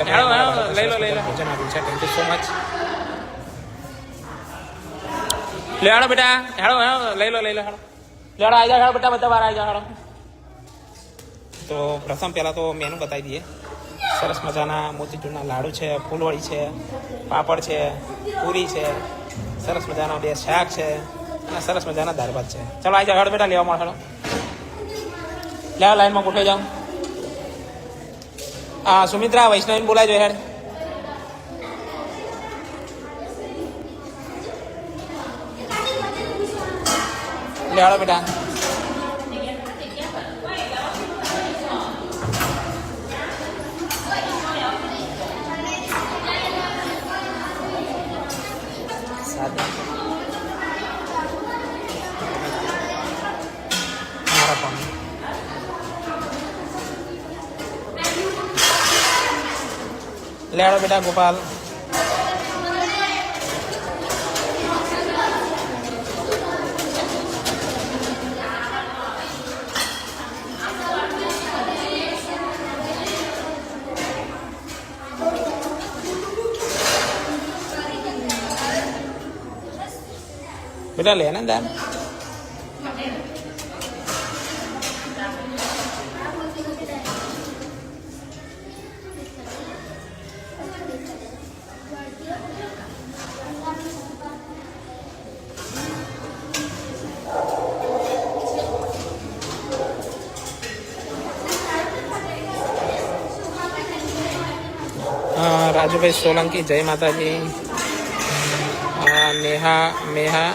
તમે હેલો, અમારા લઈ લો, લઈ લો. ભોજન આપ્યું છે. થેન્ક યુ સો મચ લે હાડો બેટા. હેડો હેડો લઈ લો લઈ લો હેડો લે હાડો આવી જાઓ હેડો બેટા બધા વાર આવી જા હેડો તો પ્રથમ પહેલાં તો મેનુ બતાવી દઈએ. સરસ મજાના મોતીચૂરના લાડુ છે ફૂલવડી છે પાપડ છે પૂરી છે સરસ મજાના બે શાક છે અને સરસ મજાના દાળ ભાત છે. ચાલો આવી જાઓ હેડો બેટા લેવા મળો હેડો લે લાઈનમાં ગોઠવી જાઓ. હા સુમિત્રા વૈષ્ણવીને બોલાજો હેડ. લે બેટા. લે હાડો બેટા ગોપાલ બેટા લે ને દાન રાજુભાઈ સોલંકી જય માતાજી. નેહા મેહા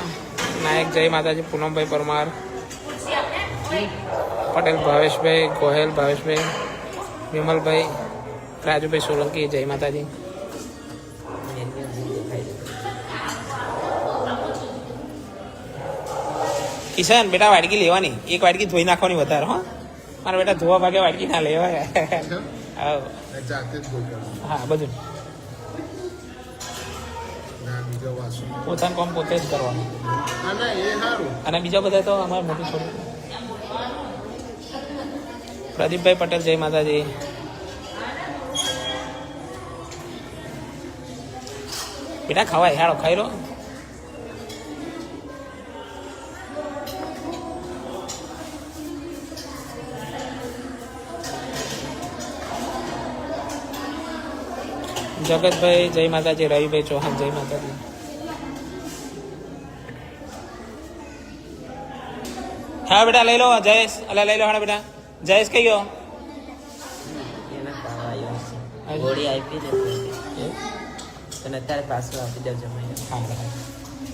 નાયક જય માતાજી પૂનમભાઈ પરમાર. પટેલ ભાવેશભાઈ ગોહેલ ભાવેશભાઈ વિમલભાઈ રાજુભાઈ સોલંકી જય માતાજી. કિશન બેટા વાડકી લેવાની. એક વાડકી ધોઈ નાખવાની વધારે હો. મારા બેટા ધોવા ભાગે વાડકી ના લેવાય. હા બધું. વાસણ પોતાનું કામ પોતે જ કરવાનું. ના ના એ સારું અને બીજા બધા તો અમારે મોટું છોડું. પ્રદીપભાઈ પટેલ જય માતાજી. બેટા ખવાય હેડો ખાઈ લો. જગતભાઈ જય માતાજી. રવિભાઈ ચૌહાણ જય માતાજી. હા બેટા લઈ લો જયેશ. અલા લઈ લો હા બેટા. જયેશ કઈ ગયો. ગોળી આપી દે તને. અત્યારે પાછું આપી દેજો.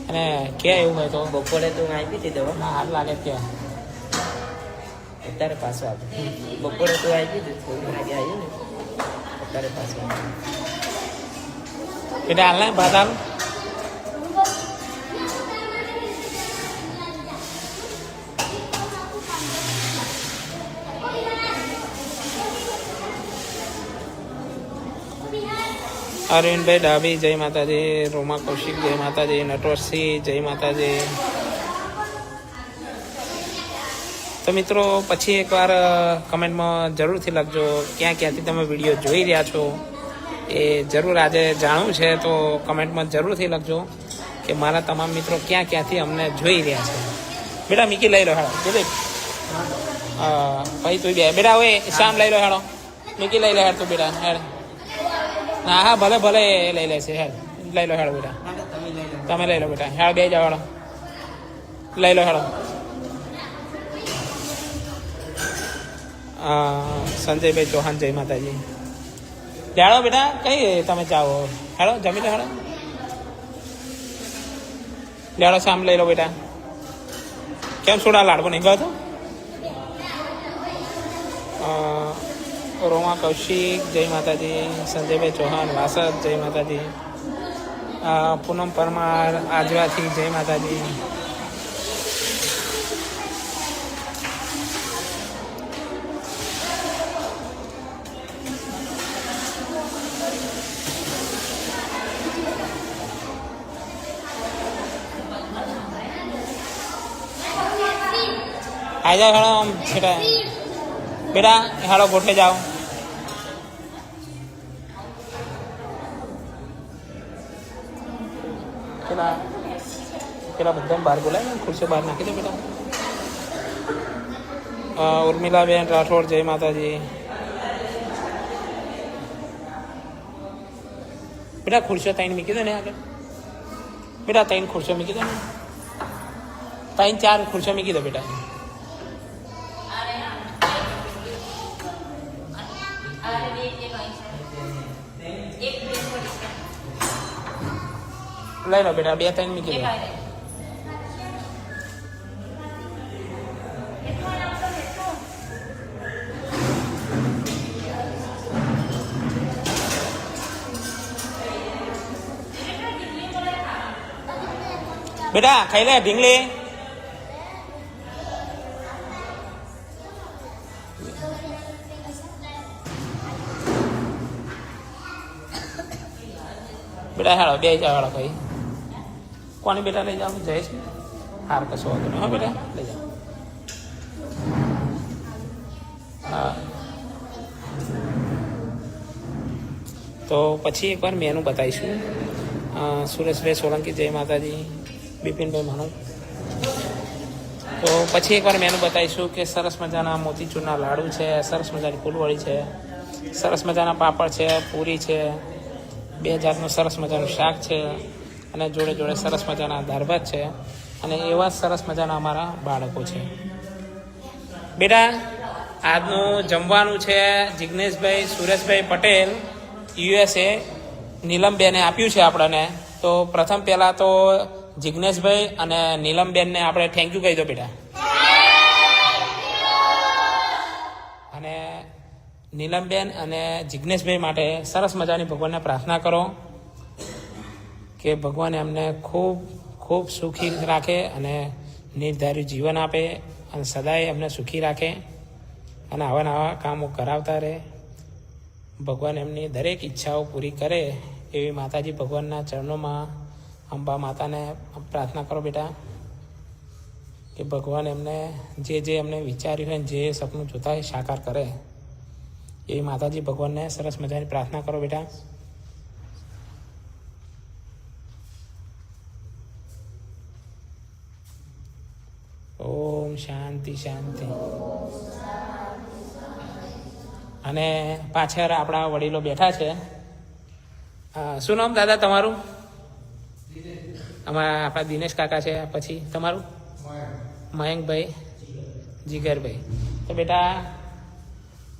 અને કે એવું હોય તો? બપોરે તો હું આપી દીધો. ના હાથ લાગે કે અત્યારે પાછું આપી બપોરે તો આપી થોડું વાગે આવ્યું ને. અત્યારે પાછું આપી બેટા હાલ ને ભાત હાલ. અરવિંદભાઈ ડાભી, જય માતાજી, રોમા કૌશિક, જય માતાજી, નટવરસિંહ, જય માતાજી. તો મિત્રો, પછી એકવાર કમેન્ટમાં જરૂરથી લખજો ક્યાં ક્યાંથી તમે વીડિયો જોઈ રહ્યા છો. એ જરૂર આજે જાણવું છે, તો કમેન્ટમાં જરૂરથી લખજો કે મારા તમામ મિત્રો ક્યાં ક્યાંથી અમને જોઈ રહ્યા છે. બેટા, મીકી લઈ લો, હાડો. દિલીપ ભાઈ, તું બે, બેટા હવે શામ લઈ લો, હાડો. મીકી લઈ રહ્યા હાડ તું, બેટા, હેડ. હા હા ભલે ભલે એ લઈ લેશે હેડ. લઈ લો હેડો બેટા. તમે લઈ લો બેટા. હેડ બે જાવ લઈ લો હેડો. સંજયભાઈ ચૌહાણ જય માતાજી. જાડો બેટા કઈ તમે જાઓ? હેડો જમી લો હેડો. લેડો સામ લઈ લો બેટા. કેમ સોડા લાડવો નહીં? ગયો તો? અ, રોમા કૌશિક જય માતાજી સંજયભાઈ ચૌહાણ વાસદ જય માતાજી અ, પૂનમ પરમાર આજવાથી જય માતાજી આ જાઓ હેડો આમ બેટા બેટા પેલા પેલા બધાને બહાર બોલાય ને, ખુરશીઓ બહાર નાખી દો બેટા ઉર્મિલાબેન, રાઠોડ, જય માતાજી. બેટા ખુરશીઓ તાઈને મૂકી દો ને આગળ. બેટા તાઈને ખુરશીઓ મૂકી દો ને. તાઈને ચાર ખુરશીઓ મૂકી દો બેટા લઈ લો બેટા બે ત્રણ મૂકી દો બેટા ખાઈ લે ઢીંગલી બેટા હેડો બે જાવ હેડો ભાઈ કોની બેટા લઈ જાવ જયેશ હાર કશો વાંધો નહીં. હા, બેટા, લઈ જાઓ. હા. તો પછી એકવાર મેનુ બતાવીશું. સુરેશભાઈ સોલંકી, જય માતાજી, બિપિનભાઈ માનું તો પછી એકવાર મેનુ બતાવીશું કે સરસ મજાના મોતીચૂરના લાડુ છે, સરસ મજાની ફૂલવડી છે, સરસ મજાના પાપડ છે, પૂરી છે, બે જાતનું સરસ મજાનું શાક છે અને જોડે જોડે સરસ મજાના ધારભાત છે. અને એવા સરસ મજાના અમારા બાળકો છે. બેટા, આજનું જમવાનું છે જિગ્નેશભાઈ સુરેશભાઈ પટેલ, યુએસએ. નીલમબેને આપ્યું છે આપણને. તો પ્રથમ પહેલાં તો જિગ્નેશભાઈ અને નીલમબેનને આપણે થેન્ક યુ કહી દો બેટા. અને નીલમબેન અને જિગ્નેશભાઈ માટે સરસ મજાની ભગવાનને પ્રાર્થના કરો. કે ભગવાન એમને ખૂબ ખૂબ સુખી રાખે અને નિર્ધારિત જીવન આપે અને સદાય એમને સુખી રાખે અને આવા નવા કામો કરાવતા રહે. ભગવાન એમની દરેક ઈચ્છાઓ પૂરી કરે એવી માતાજી ભગવાનના ચરણોમાં અંબા માતાને પ્રાર્થના કરો બેટા, કે ભગવાન એમને જે જે એમને વિચાર્યું હોય જે સપનું જોતા હોય, સાકાર કરે. એવી માતાજી ભગવાનને સરસ મજાની પ્રાર્થના કરો બેટા. ઓમ શાંતિ શાંતિ. અને પાછળ આપણા વડીલો બેઠા છે. શું નામ દાદા તમારું? અમારા આપણા દિનેશ કાકા છે, પછી તમારું? મયંકભાઈ જીગરભાઈ. તો બેટા,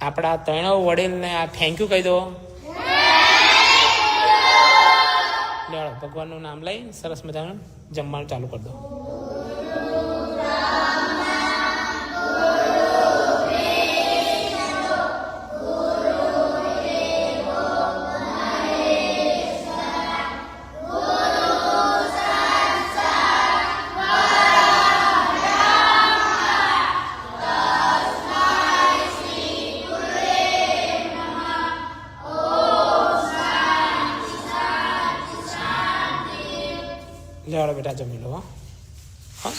આપણા ત્રણેય વડીલને આ થેન્ક યુ કહી દો. ભગવાનનું નામ લઈ સરસ મજાનું જમવાનું ચાલુ કરી દો. લેવાડો બેટા જમી લો, હો.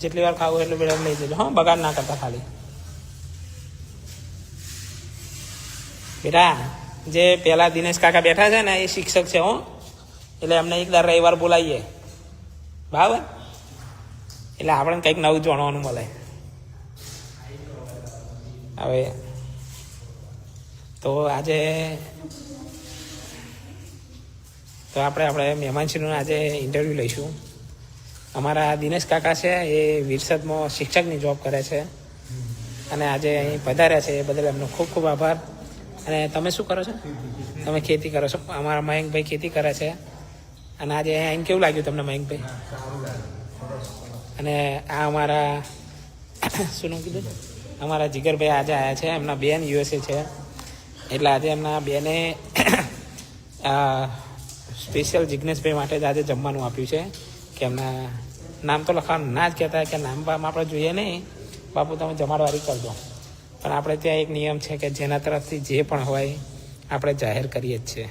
જેટલી વાર ખાવું એટલું બેટા લઈ જજો, હા. બગાડ ના કરતા ખાલી. બેટા, જે પેલા દિનેશ કાકા બેઠા છે ને, એ શિક્ષક છે, હો. એટલે એમને એક રવિવાર બોલાવીએ. બરાબર? એટલે આપણે કંઈક નવું જાણવાનું મળે. હવે તો આજે તો આપણે આપણે મહેમાનશ્રીનું આજે ઇન્ટરવ્યૂ લઈશું. અમારા દિનેશ કાકા છે, એ વિરસદમાં શિક્ષકની જોબ કરે છે. અને આજે અહીં પધાર્યા છે, એ બદલ એમનો ખૂબ ખૂબ આભાર. અને તમે શું કરો છો? તમે ખેતી કરો છો? અમારા મયંકભાઈ ખેતી કરે છે. અને આજે અહીં કેવું લાગ્યું તમને મયંકભાઈ? અને આ અમારા, શું નામ કીધું? અમારા જીગરભાઈ આજે આવ્યા છે, એમના બેન યુએસએ છે. એટલે આજે એમના બેને સ્પેશિયલ જિજ્ઞેશભાઈ માટે જ આજે જમવાનું આપ્યું છે, કે એમના નામ તો લખવાનું ના જ કહેતા કે નામ બામ આપણે જોઈએ નહીં. બાપુ, તમે જમાડવારી કરજો પણ આપણે ત્યાં એક નિયમ છે કે જેના તરફથી જે પણ હોય, આપણે જાહેર કરીએ જ છીએ.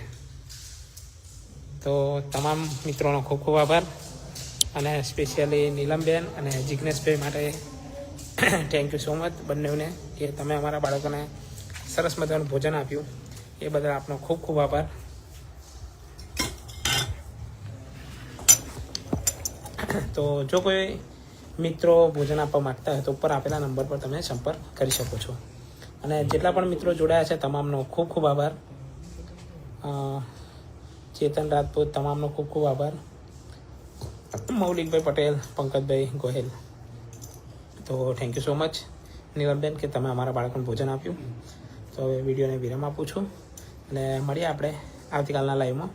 તો તમામ મિત્રોનો ખૂબ ખૂબ આભાર. અને સ્પેશિયલી નીલમબેન અને જિજ્ઞેશભાઈ માટે થેન્ક યુ સો મચ બંનેને, કે તમે અમારા બાળકોને સરસ મજાનું ભોજન આપ્યું. એ બદલ આપનો ખૂબ ખૂબ આભાર. તો જો કોઈ મિત્રો ભોજન આપવા માંગતા હોય તો ઉપર આપેલા નંબર પર તમે સંપર્ક કરી શકો છો. અને જેટલા પણ મિત્રો જોડાયા છે, તમામનો ખૂબ ખૂબ આભાર. ચેતન રાજપૂત, તમામનો ખૂબ ખૂબ આભાર. મૌલિકભાઈ પટેલ, પંકજભાઈ ગોહેલ. તો thank you so much Niralben કે તમે અમારા બાળકોને ભોજન આપ્યું. તો હવે વિડીયોને વિરામ આપું છું. અને મળીએ આપણે આવતીકાલના લાઈવમાં